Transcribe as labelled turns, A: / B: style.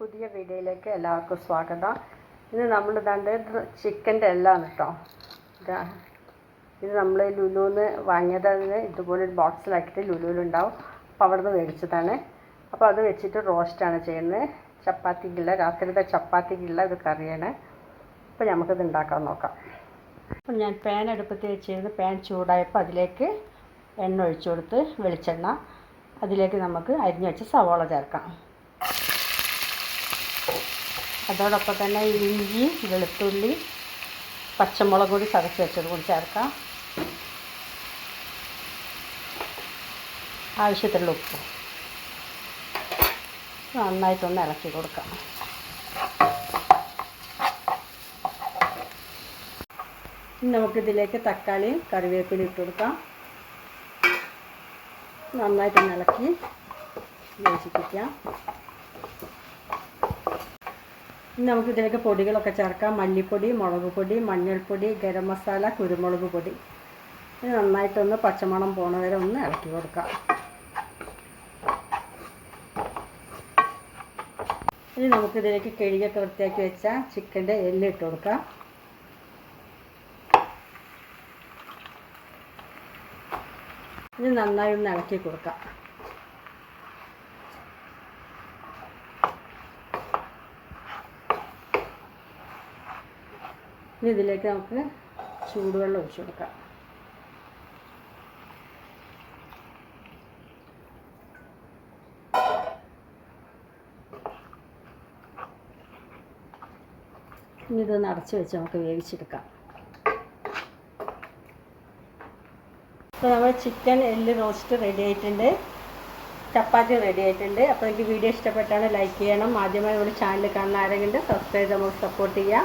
A: ചാനലിലേക്ക് എല്ലാവർക്കും സ്വാഗതം. ഇന്ന് നമ്മൾ ഇതാണ്ട് ചിക്കന്റെ എല്ലാം കേട്ടോ. ഇതാ നമ്മൾ ലുലുന്ന് വാങ്ങിയതാണ് ഇതുപോലെ ഒരു ബോക്സിലാക്കിയിട്ട് ലുലുവിലുണ്ടാവും. അപ്പോൾ അവിടെ നിന്ന് മേടിച്ചതാണ്. അപ്പോൾ അത് വെച്ചിട്ട് റോസ്റ്റാണ് ചെയ്യുന്നത്. ചപ്പാത്തിക്കില്ല രാത്രിയിലത്തെ ചപ്പാത്തിക്കില്ല ഇത് കറിയാണ്. അപ്പോൾ നമുക്കിത് ഉണ്ടാക്കാൻ നോക്കാം. അപ്പം ഞാൻ പാൻ അടുപ്പത്ത് വെച്ചിരുന്ന് പാൻ ചൂടായപ്പോൾ അതിലേക്ക് എണ്ണ ഒഴിച്ചു കൊടുത്ത് വെളിച്ചെണ്ണ. അതിലേക്ക് നമുക്ക് അരിഞ്ഞു വെച്ച സവോള ചേർക്കാം. അതോടൊപ്പം തന്നെ ഇഞ്ചി വെളുത്തുള്ളി പച്ചമുളക് കൂടി ചതച്ച് വെച്ചത് കൂടി ചേർക്കാം. ആവശ്യത്തിനുള്ള ഉപ്പ് നന്നായിട്ടൊന്ന് ഇളക്കി കൊടുക്കാം. നമുക്കിതിലേക്ക് തക്കാളിയും കറിവേപ്പിലും ഇട്ട് കൊടുക്കാം. നന്നായിട്ടൊന്ന് ഇളക്കി യോജിപ്പിക്കാം. ഇനി നമുക്കിതിലേക്ക് പൊടികളൊക്കെ ചേർക്കാം. മല്ലിപ്പൊടി മുളക് പൊടി മഞ്ഞൾപ്പൊടി ഗരം മസാല കുരുമുളക് പൊടി. ഇത് നന്നായിട്ടൊന്ന് പച്ചമണം പോണ വരെ ഒന്ന് ഇളക്കി കൊടുക്കാം. ഇനി നമുക്കിതിലേക്ക് കിഴിയൊക്കെ വൃത്തിയാക്കി വെച്ച ചിക്കന്റെ എല്ല് ഇട്ട് കൊടുക്കാം. ഇത് നന്നായി ഒന്ന് ഇളക്കി കൊടുക്കാം. ഇനി ഇതിലേക്ക് നമുക്ക് ചൂടുവെള്ളം ഒഴിച്ചു കൊടുക്കാം. ഇനി ഇതൊന്ന് അടച്ചു വെച്ച് നമുക്ക് വേവിച്ചെടുക്കാം. അപ്പോൾ നമ്മൾ ചിക്കൻ എല്ല് റോസ്റ്റ് റെഡി ആയിട്ടുണ്ട്. ചപ്പാത്തി റെഡി ആയിട്ടുണ്ട്. അപ്പോൾ എനിക്ക് വീഡിയോ ഇഷ്ടപ്പെട്ടാണ് ലൈക്ക് ചെയ്യണം. ആദ്യമായി നമ്മുടെ ചാനൽ കാണുന്ന ആരെങ്കിലും സബ്സ്ക്രൈബ് നമുക്ക് സപ്പോർട്ട് ചെയ്യാം.